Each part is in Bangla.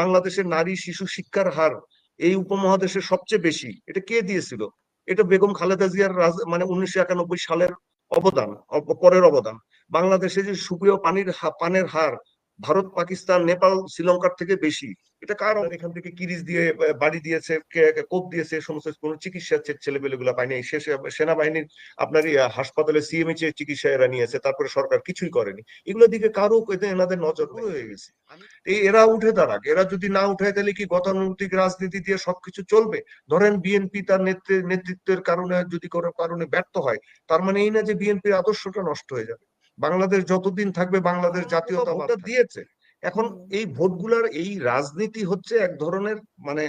বাংলাদেশের নারী শিশু শিক্ষার হার এই উপমহাদেশে সবচেয়ে বেশি। এটা কে দিয়েছিল? এটা বেগম খালেদা জিয়ার মানে উনিশশো একানব্বই সালের অবদান পরের অবদান। বাংলাদেশে যে সুপ্রিয় পানির পানের হার ভারত পাকিস্তান নেপাল শ্রীলঙ্কার থেকে বেশি। এটা কার অবদান? এখান থেকে কিরিচ দিয়ে বাড়ি দিয়েছে কোপ দিয়েছে সমস্ত কোনো চিকিৎসা গুলা পায়নি শেষে সেনাবাহিনীর আপনার হাসপাতালে সিএমএইচ এর চিকিৎসা এরা নিয়েছে তারপরে সরকার কিছুই করেনি। এগুলোর দিকে কারও এনাদের নজর হয়ে গেছে। এই এরা উঠে দাঁড়াক। এরা যদি না উঠে তাহলে কি গতানুগতিক রাজনীতি দিয়ে সবকিছু চলবে? ধরেন বিএনপি তার নেতৃ- নেতৃত্বের কারণে যদি কোনো কারণে ব্যর্থ হয় তার মানে এই না যে বিএনপির আদর্শটা নষ্ট হয়ে যাবে। বাংলাদেশ যতদিন থাকবে বাংলাদেশ জাতীয়তাবাদ দিয়েছে। এখন এই ভোটগুলার এই রাজনীতি হচ্ছে এক ধরনের মানে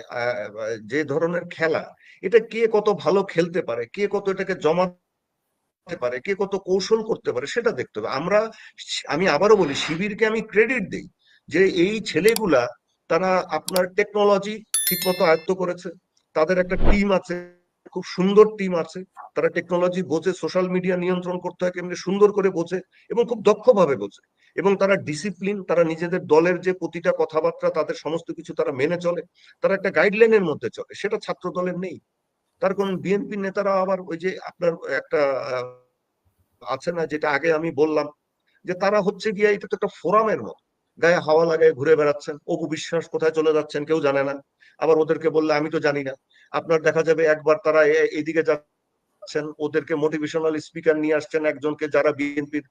যে ধরনের খেলা এটা কে কত ভালো খেলতে পারে কে কত এটাকে জমাতে পারে কে কত কৌশল করতে পারে সেটা দেখতে হবে। আমরা আমি আবারও বলি শিবিরকে আমি ক্রেডিট দিই যে এই ছেলেগুলা তারা আপনার টেকনোলজি ঠিকমতো আয়ত্ত করেছে তাদের একটা টিম আছে। খুব সুন্দর টিম আছে। তারা টেকনোলজি বোঝে সোশ্যাল মিডিয়া নিয়ন্ত্রণ করতে হয়, কেমনি সুন্দর করে বোঝে এবং খুব দক্ষভাবে বোঝে। এবং তারা ডিসিপ্লিন তারা নিজেদের দলের যে প্রতিটা কথাবার্তা, তাদের সমস্ত কিছু তারা মেনে চলে। তারা একটা গাইডলাইনের মধ্যে চলে। সেটা ছাত্র দলের নেই। তার কারণ বিএনপি নেতারা আবার ওই যে আপনার একটা আছে না, যেটা আগে আমি বললাম, যে তারা হচ্ছে গিয়ে এটা তো একটা ফোরামের মতো। গায়ে হাওয়া লাগায় ঘুরে বেড়াচ্ছেন, অপু বিশ্বাস কোথায় চলে যাচ্ছেন কেউ জানে না। আবার ওদেরকে বললে, আমি তো জানি না। আপনার দেখা যাবে একবার তারা এ- এইদিকে যাচ্ছেন, ওদেরকে মোটিভেশনাল স্পিকার নিয়ে আসছেন একজনকে যারা বিএনপির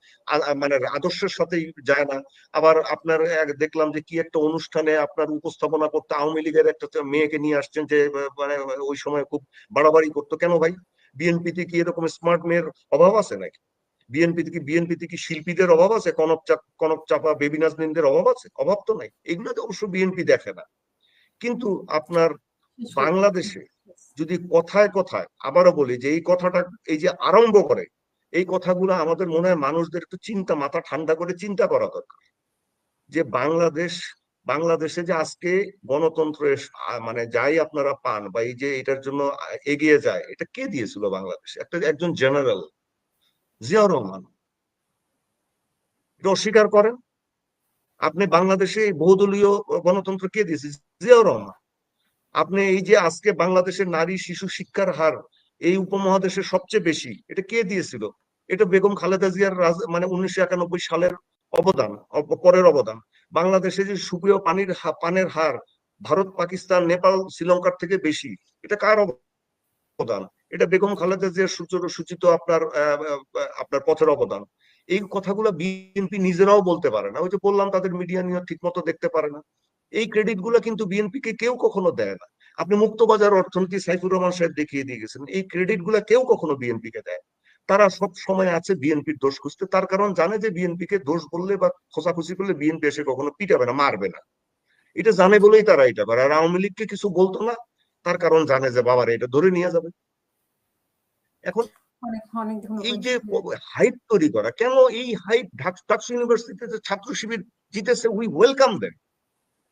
মানে আদর্শের সাথেই যায় না। আবার আপনার দেখলাম যে কি একটা অনুষ্ঠানে আপনার উপস্থাপনা করতে আওয়ামী লীগের একটা মেয়েকে নিয়ে আসছেন যে মানে ওই সময় খুব বাড়াবাড়ি করতো। কেন ভাই? বিএনপিতে কি এরকম স্মার্ট মেয়ের অভাব আছে নাকি? বিএনপিতে কি বিএনপিতে কি শিল্পীদের অভাব আছে? কনক কনক চাপা, বেবি নাজনীনদের অভাব আছে? অভাব তো নাই। এগুলো তো অবশ্য বিএনপি দেখে না। কিন্তু আপনার বাংলাদেশে যদি কথায় কথায় আবারও বলি যে এই কথাটা এই যে আরম্ভ করে এই কথাগুলো আমাদের মনে হয় মানুষদের একটু চিন্তা মাথা ঠান্ডা করে চিন্তা করা দরকার। যে বাংলাদেশ বাংলাদেশে যে আজকে গণতন্ত্র মানে যাই আপনারা পান বা এই যে এটার জন্য এগিয়ে যায় এটা কে দিয়েছিল বাংলাদেশ? একটা একজন জেনারেল জিয়াউর রহমান। এটা অস্বীকার করেন? আপনি বাংলাদেশে বহুদলীয় গণতন্ত্র কে দিয়েছে? জিয়াউর রহমান। আপনি এই যে আজকে বাংলাদেশের নারী শিশু শিক্ষার হার এই উপমহাদেশের সবচেয়ে বেশি, এটা কে দিয়েছিল? এটা বেগম খালেদা জিয়ার মানে উনিশশো একানব্বই সালের অবদান, অব- পরের অবদান। বাংলাদেশে যে সুপ্রিয় পানির পানের হার ভারত, পাকিস্তান, নেপাল, শ্রীলঙ্কার থেকে বেশি, এটা কার অবদান? এটা বেগম খালেদা জিয়ার সূচনা সূচিত আপনার আপনার পথের অবদান। এই কথাগুলো বিএনপি নিজেরাও বলতে পারে না। ওই যে বললাম, তাদের মিডিয়া নিয়ে ঠিক মতো দেখতে পারে না। এই ক্রেডিটগুলো কিন্তু বিএনপি কে কেউ কখনো দেয় না। আপনি মুক্তবাজার অর্থনীতি সাইফুর রহমান সাহেব দেখিয়ে দিয়ে গেছেন এই ক্রেডিটগুলা কেউ কখনো বিএনপি কে দেয় তারা সব সময় আছে বিএনপির দোষ খুঁজতে তার কারণ জানে যে বিএনপি কে দোষ বললে বা খোঁচাখুচি করলে বিএনপি এসে কখনো পিটাবে না মারবে না। এটা জানে বলেই তারা এটা করে আর আওয়ামী লীগকে কিছু বলতো না তার কারণ জানে যে বাবার এটা ধরে নিয়ে যাবে। এখন এই যে হাইপ তৈরি করা কেন এই হাইপ ঢাকসু ইউনিভার্সিটিতে ছাত্র শিবির জিতেছে উই ওয়েলকাম দেন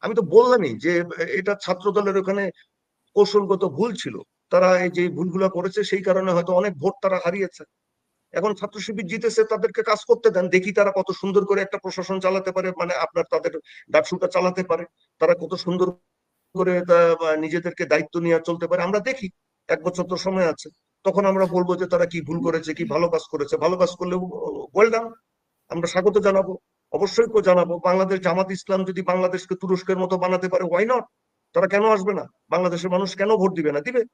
আমি তো বললামই যে, এটা ছাত্র দলের ওখানে কৌশলগত ভুল ছিল। তারা এই যে ভুলগুলো করেছে, সেই কারণে হয়তো অনেক ভোট তারা হারিয়েছে। এখন ছাত্র শিবির জিতেছে, তাদেরকে কাজ করতে দেন। দেখি তারা কত সুন্দর করে একটা প্রশাসন চালাতে পারে মানে আপনার তাদের ডাকসুটা চালাতে পারে। তারা কত সুন্দর করে নিজেদেরকে দায়িত্ব নিয়ে চলতে পারে। আমরা দেখি, এক বছর তো সময় আছে। তখন আমরা বলব যে তারা কি ভুল করেছে, কি ভালো কাজ করেছে। ভালো কাজ করলে ওয়েলডাম আমরা স্বাগত জানাব। অবশ্যই জানাব। বাংলাদেশ জামাত ইসলাম যদি বাংলাদেশকে তুরস্কের মতো বানাতে পারে ওয়াই নট তারা কেন আসবে না? বাংলাদেশের মানুষ কেন ভোট দিবে না? দিবে।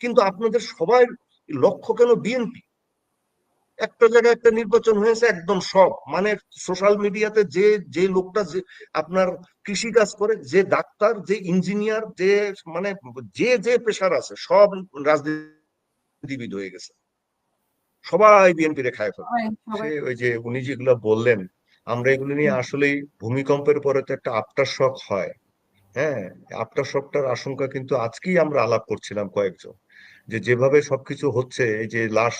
কিন্তু আপনাদের সবাই লক্ষ্য কেন বিএনপি? একটা জায়গায় একটা নির্বাচন হয়েছে একদম সব। মানে সোশ্যাল মিডিয়াতে যে যে লোকটা যে আপনার কৃষি কাজ করে যে ডাক্তার যে ইঞ্জিনিয়ার যে মানে যে যে পেশার আছে সব রাজনীতিবিদ হয়ে গেছে। সবাই বিএনপি রে খায় ফেলে অনেক সবাই। সে ওই যে উনি যেগুলো বললেন আমরা এগুলো নিয়ে আসলেই ভূমিকম্পের পরে তো একটা আফটার শক হয়। হ্যাঁ আফটার শকটার আশঙ্কা কিন্তু আজকেই আমরা আলাপ করছিলাম কয়েকজন। যে যেভাবে সবকিছু হচ্ছে এই যে লাশ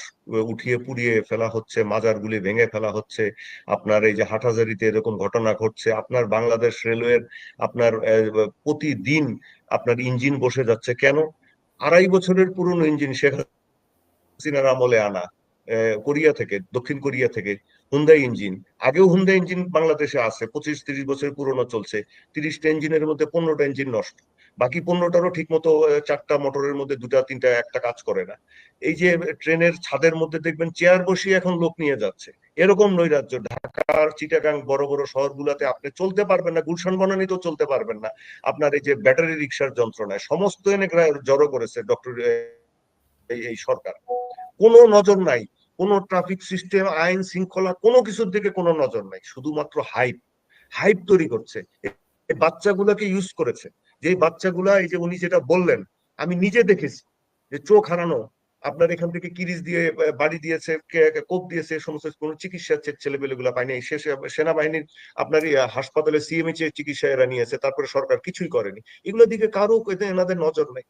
উঠিয়ে পুড়িয়ে ফেলা হচ্ছে মাজারগুলি ভেঙে ফেলা হচ্ছে আপনার এই যে হাটহাজারিতে এরকম ঘটনা ঘটছে আপনার বাংলাদেশ রেলওয়ের আপনার প্রতিদিন আপনার ইঞ্জিন বসে যাচ্ছে কেন? আড়াই বছরের পুরনো ইঞ্জিন শেখ হাসিনার আমলে আনা কোরিয়া থেকে দক্ষিণ কোরিয়া থেকে। হুন্ডাই ইঞ্জিন আগেও হুন্ডাই ইঞ্জিন বাংলাদেশে আছে, পঁচিশ, তিরিশ বছর পুরনো চলছে। তিরিশটা ইঞ্জিনের মধ্যে পনেরোটা ইঞ্জিন নষ্ট। বাকি পনেরোটারও ঠিক মতো চারটা মোটরের মধ্যে দুটা, তিনটা, একটা কাজ করে না। এই যে ট্রেনের ছাদের মধ্যে দেখবেন চেয়ার বসিয়ে এখন লোক নিয়ে যাচ্ছে। এরকম নৈরাজ্য। ঢাকার, চিটাগাং, বড় বড় শহরগুলোতে আপনি চলতে পারবেন না, গুলশান বনানি তো চলতে পারবেন না। আপনার এই যে, ব্যাটারি রিক্সার যন্ত্রণায় সমস্ত এনে জড়ো করেছে ডক্টর এই সরকার। কোনো নজর নাই। কোনো ট্রাফিক সিস্টেম আইন শৃঙ্খলা কোনো কিছুর দিকে কোনো নজর নাই, শুধুমাত্র হাইপ হাইপ তৈরি করছে। বাচ্চাগুলোকে ইউজ করেছে। যে বাচ্চাগুলা, এই যে উনি যেটা বললেন, আমি নিজে দেখেছি যে চোখ হারানো, আপনার এখান থেকে কিরিজ দিয়ে বাড়ি দিয়েছে কোপ দিয়েছে সমস্ত কোন চিকিৎসা ছেলেপেলে গুলা পায়নি শেষে সেনাবাহিনীর আপনার হাসপাতালে সিএমএইচ এর চিকিৎসা এরা নিয়েছে, তারপরে সরকার কিছুই করেনি। এগুলোর দিকে কারও এনাদের নজর নেই।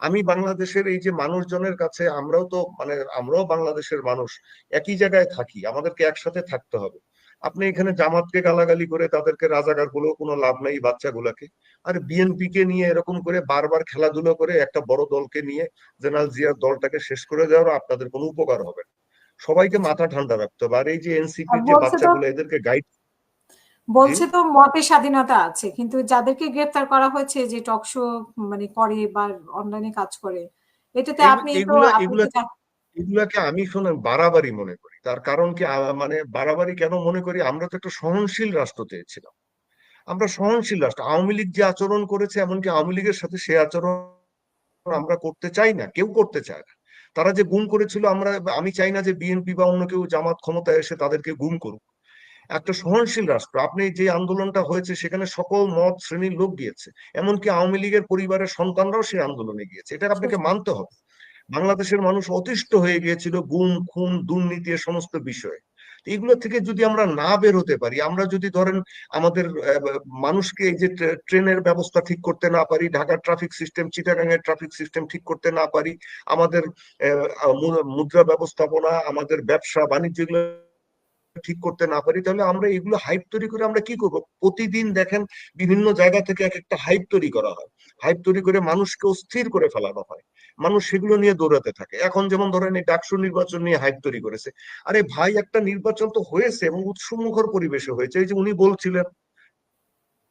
আমি বাংলাদেশের এই যে মানুষজনের কাছে আমরাও তো মানে আমরাও বাংলাদেশের মানুষ একই জায়গায় থাকি আমাদেরকে একসাথে থাকতে হবে। আপনি এখানে জামাতকে গালাগালি করে তাদেরকে রাজাকারগুলো কোনো লাভ নাই বাচ্চাগুলাকে। আর বিএনপি কে নিয়ে এরকম করে বারবার খেলাধুলো করে একটা বড় দলকে নিয়ে জেনারেল জিয়ার দলটাকে শেষ করে দেওয়ার আপনাদের কোনো উপকার হবে সবাইকে মাথা ঠান্ডা রাখতে হবে। আর এই যে এনসিপি যে বাচ্চাগুলো এদেরকে গাইড বলছে তো মতের স্বাধীনতা আছে কিন্তু যাদেরকে গ্রেফতার করা হয়েছে যে টকশো মানে করে বা অনলাইনে কাজ করে এটাতে আপনি এগুলাকে আমি শোনেন বাড়াবাড়ি মনে করি। তার কারণ কি মানে বাড়াবাড়ি কেন মনে করি? আমরা তো একটা সহনশীল রাষ্ট্র চেয়েছিলাম। আমরা সহনশীল রাষ্ট্র আওয়ামী লীগ যে আচরণ করেছে এমনকি আওয়ামী লীগের সাথে সে আচরণ আমরা করতে চাই না কেউ করতে চায় না। তারা যে গুম করেছিল আমরা আমি চাই না যে বিএনপি বা অন্য কেউ জামাত ক্ষমতায় এসে তাদেরকে গুম করুক। একটা সহনশীল রাষ্ট্র। আপনি যে আন্দোলনটা হয়েছে সেখানে সকল মত শ্রেণির লোক গিয়েছে। এমনকি আওয়ামী লীগের পরিবারের সন্তানরাও সেই আন্দোলনে গিয়েছে। এটা আপনাকে মানতে হবে। বাংলাদেশের মানুষ অতিষ্ঠ হয়ে গিয়েছিল গুম খুন দুর্নীতি সমস্ত বিষয়ে। এগুলো থেকে যদি আমরা না বের হতে পারি আমরা যদি ধরেন আমাদের মানুষকে এই যে ট্রেনের ব্যবস্থা ঠিক করতে না পারি ঢাকার ট্রাফিক সিস্টেম চিটাগাংয়ের ট্রাফিক সিস্টেম ঠিক করতে না পারি আমাদের মুদ্রা ব্যবস্থাপনা আমাদের ব্যবসা বাণিজ্য ঠিক করতে না পারি, তাহলে আমরা এগুলো হাইপ তৈরি করে আমরা কি করব? প্রতিদিন দেখেন বিভিন্ন জায়গা থেকে এক একটা হাইপ তৈরি করা হয়। হাইপ তৈরি করে মানুষকে অস্থির করে ফেলানো হয়। মানুষ সেগুলো নিয়ে দৌড়াতে থাকে। এখন যেমন ধরেন এই ডাকসু নির্বাচন নিয়ে হাইপ তৈরি করেছে। আরে ভাই, একটা নির্বাচন তো হয়েছে এবং উৎসমুখর পরিবেশে হয়েছে। এই যে উনি বলছিলেন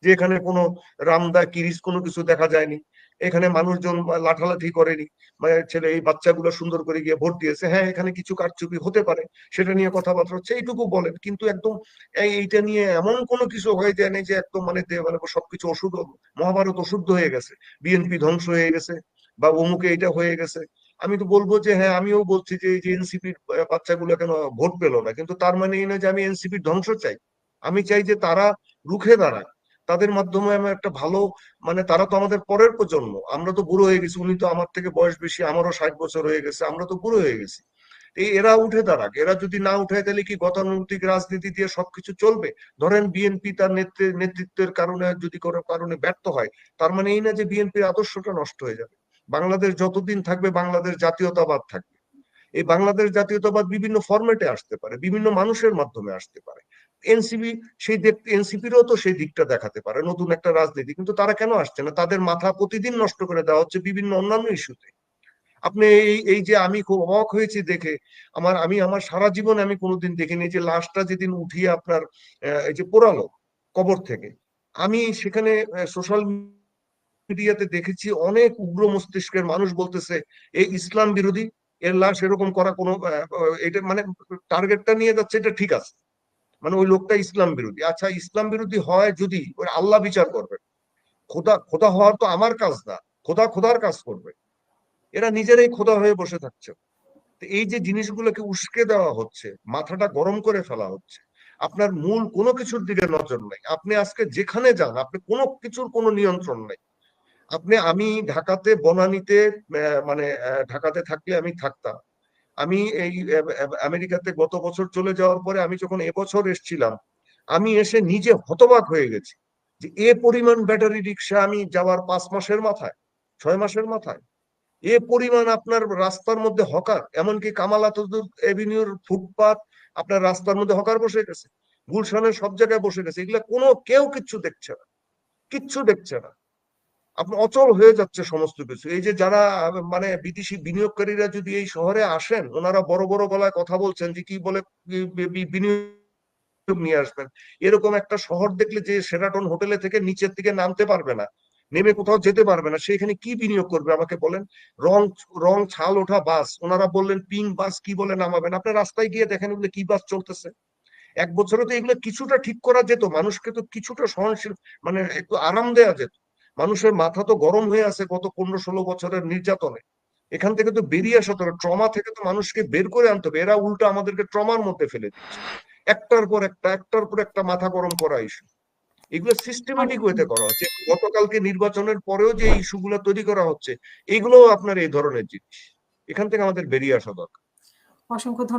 যে এখানে কোনো রামদা কিরিস কোনো কিছু দেখা যায়নি। এখানে মানুষজন লাঠালাঠি করেনি। ছেলে, এই বাচ্চাগুলো সুন্দর করে গিয়ে ভোট দিয়েছে। হ্যাঁ এখানে কিছু কারচুপি হতে পারে, সেটা নিয়ে কথাবার্তা হচ্ছে, এইটুকু বলেন। কিন্তু একদম এইটা নিয়ে এমন কোনো কিছু হয়ে যায় না যে একদম মানে মানে সবকিছু ওষুধ মহাভারত অশুদ্ধ হয়ে গেছে। বিএনপি ধ্বংস হয়ে গেছে বা অমুকে এটা হয়ে গেছে। আমি তো বলব যে হ্যাঁ আমিও বলছি যে, এই যে এনসিপির বাচ্চাগুলো কেন ভোট পেল না? কিন্তু তার মানে এই না যে আমি এনসিপির ধ্বংস চাই। আমি চাই যে তারা রুখে দাঁড়ায় তাদের মাধ্যমে আমি একটা ভালো মানে তারা তো আমাদের পরের প্রজন্ম। আমরা তো বুড়ো হয়ে গেছি, উনি তো আমার থেকে বয়স বেশি, আমারও ষাট বছর হয়ে গেছে, আমরা তো বুড়ো হয়ে গেছি। এই এরা উঠে দাঁড়াক, এরা যদি না উঠে তাহলে কি গতানুগতিক রাজনীতি দিয়ে সবকিছু চলবে? ধরেন বিএনপি তার নেতৃত্বের কারণে, যদি কোনো কারণে ব্যর্থ হয়, তার মানে এই না যে বিএনপির আদর্শটা নষ্ট হয়ে যাবে। বাংলাদেশ যতদিন থাকবে, বাংলাদেশ জাতীয়তাবাদ থাকবে। এই বাংলাদেশ জাতীয়তাবাদ বিভিন্ন ফরম্যাটে আসতে পারে, বিভিন্ন মানুষের মাধ্যমে আসতে পারে। এনসিপি সেই এনসিপিরও তো সেই দিকটা দেখাতে পারে, নতুন একটা রাজনীতি, কিন্তু তারা কেন আসছে না? তাদের মাথা প্রতিদিন নষ্ট করে দেওয়া হচ্ছে বিভিন্ন অন্যান্য ইস্যুতে। আপনি এই এই যে আমি খুব অবাক হয়েছি দেখে, আমার, আমি আমার সারা জীবন আমি কোনোদিন দেখিনি যে লাশটা যেদিন উঠিয়ে আপনার এই যে পোড়ালো কবর থেকে। আমি সেখানে সোশ্যাল মিডিয়াতে দেখেছি অনেক উগ্র মস্তিষ্কের মানুষ বলতেছে এই ইসলাম বিরোধী, এর লাশ এরকম করা কোনো এটা মানে টার্গেটটা নিয়ে যাচ্ছে, এটা ঠিক আছে। মানে ওই লোকটা ইসলাম বিরোধী। আচ্ছা ইসলাম বিরোধী হয় যদি, ওই আল্লাহ বিচার করবে। খোদা খোদা হওয়ার তো আমার কাজ না, খোদা খোদার কাজ করবে। এরা নিজেরাই খোদা হয়ে বসে থাকছে। এই যে জিনিসগুলোকে উস্কে দেওয়া হচ্ছে, মাথাটা গরম করে ফেলা হচ্ছে, আপনার মূল কোনো কিছুর দিকে নজর নেই। আপনি আজকে যেখানে যান, আপনি কোনো কিছুর কোনো নিয়ন্ত্রণ নেই। আপনি, আমি ঢাকাতে, বনানীতে মানে ঢাকাতে থাকলে আমি থাকতাম। আমি এই আমেরিকাতে গত বছর চলে যাওয়ার পরে আমি যখন এবছর এসছিলাম, আমি এসে নিজে হতবাক হয়ে গেছি যে এ পরিমাণ ব্যাটারি রিক্সা আমি যাওয়ার পাঁচ মাসের মাথায়, ছয় মাসের মাথায়। এ পরিমাণ আপনার রাস্তার মধ্যে হকার, এমনকি কামাল আতদুর এভিনিউর ফুটপাথ আপনার রাস্তার মধ্যে হকার বসে গেছে, গুলশানের সব জায়গায় বসে গেছে। এগুলা কোনো কেউ কিচ্ছু দেখছে না, কিচ্ছু দেখছে না। আপনার অচল হয়ে যাচ্ছে সমস্ত কিছু। এই যে যারা মানে বিদেশি বিনিয়োগকারীরা যদি এই শহরে আসেন, ওনারা বড় বড় গলায় কথা বলছেন যে কি বলে বিনিয়োগ নিয়ে আসবেন। এরকম একটা শহর দেখলে যে সেরাটন হোটেলে থেকে নিচের দিকে নামতে পারবে না, নেমে কোথাও যেতে পারবে না সেখানে কি বিনিয়োগ করবে আমাকে বলেন? রং রং ছাল ওঠা বাস, ওনারা বললেন পিং বাস কি বলে নামাবেন? আপনি রাস্তায় গিয়ে দেখেন ওগুলো কি বাস চলতেছে। এক বছরে তো এগুলো কিছুটা ঠিক করা যেত, মানুষকে তো কিছুটা সহনশীল মানে একটু আরাম দেওয়া যেত। মানুষের মাথা তো গরম হয়ে আছে গত পনেরো ষোলো বছরের নির্যাতনে। এখান থেকে তো বেরিয়ে আসতে হবে ট্রমা থেকে তো মানুষকে বের করে আনতে হবে। এরা উল্টো আমাদেরকে ট্রমার মধ্যে ফেলে দিচ্ছে। একটার পর একটা, একটার পর একটা মাথা গরম করা ইস্যু এগুলো সিস্টেমেটিক ওয়েতে করা হচ্ছে। গতকালকে নির্বাচনের পরেও যে ইস্যুগুলো তৈরি করা হচ্ছে এগুলো আপনার এই ধরনের জিনিস। এখান থেকে আমাদের বেরিয়ে আসা দরকার। অসংখ্য ধন্যবাদ।